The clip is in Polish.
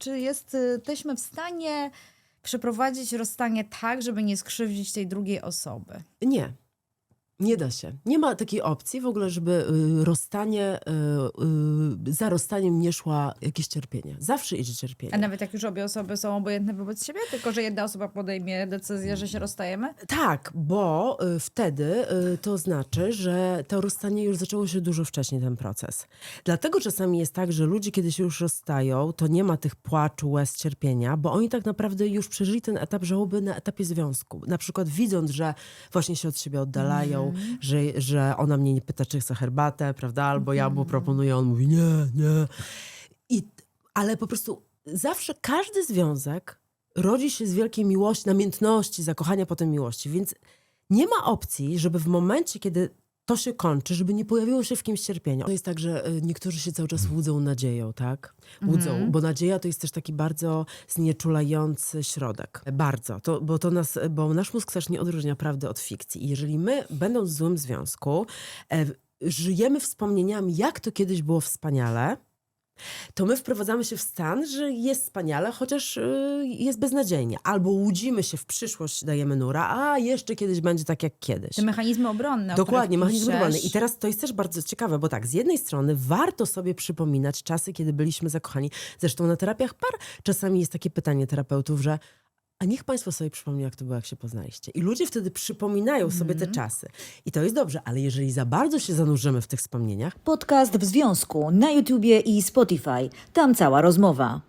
czy y, jesteśmy w stanie przeprowadzić rozstanie tak, żeby nie skrzywdzić tej drugiej osoby. Nie. Nie da się. Nie ma takiej opcji w ogóle, żeby y, rozstanie, y, y, za rozstaniem nie szła jakieś cierpienie. Zawsze idzie cierpienie. A nawet jak już obie osoby są obojętne wobec siebie, tylko że jedna osoba podejmie decyzję, że się rozstajemy? Tak, bo wtedy to znaczy, że to rozstanie już zaczęło się dużo wcześniej, ten proces. Dlatego czasami jest tak, że ludzie, kiedy się już rozstają, to nie ma tych płaczu, łez, cierpienia, bo oni tak naprawdę już przeżyli ten etap żałoby na etapie związku. Na przykład widząc, że właśnie się od siebie oddalają, że, że ona mnie nie pyta, czy chce herbatę, prawda, albo ja mu proponuję, a on mówi nie, nie. I, ale po prostu zawsze każdy związek rodzi się z wielkiej miłości, namiętności, zakochania, potem miłości. Więc nie ma opcji, żeby w momencie, kiedy to się kończy, żeby nie pojawiło się w kimś cierpienia. To jest tak, że y, niektórzy się cały czas łudzą nadzieją, tak? Łudzą, bo nadzieja to jest też taki bardzo znieczulający środek. Bardzo, to, bo, to nas, bo nasz mózg też nie odróżnia prawdy od fikcji. I jeżeli my, będąc w złym związku, e, żyjemy wspomnieniami, jak to kiedyś było wspaniale, to my wprowadzamy się w stan, że jest wspaniale, chociaż y, jest beznadziejnie. Albo łudzimy się w przyszłość, dajemy nura, a jeszcze kiedyś będzie tak jak kiedyś. Te mechanizmy obronne. Dokładnie, których mechanizm piszesz. obronny. I teraz to jest też bardzo ciekawe, bo tak, z jednej strony warto sobie przypominać czasy, kiedy byliśmy zakochani. Zresztą na terapiach par czasami jest takie pytanie terapeutów, że a niech Państwo sobie przypomnią, jak to było, jak się poznaliście. I ludzie wtedy przypominają sobie te czasy. I to jest dobrze, ale jeżeli za bardzo się zanurzymy w tych wspomnieniach, Podcast w związku na YouTubie i Spotify. Tam cała rozmowa.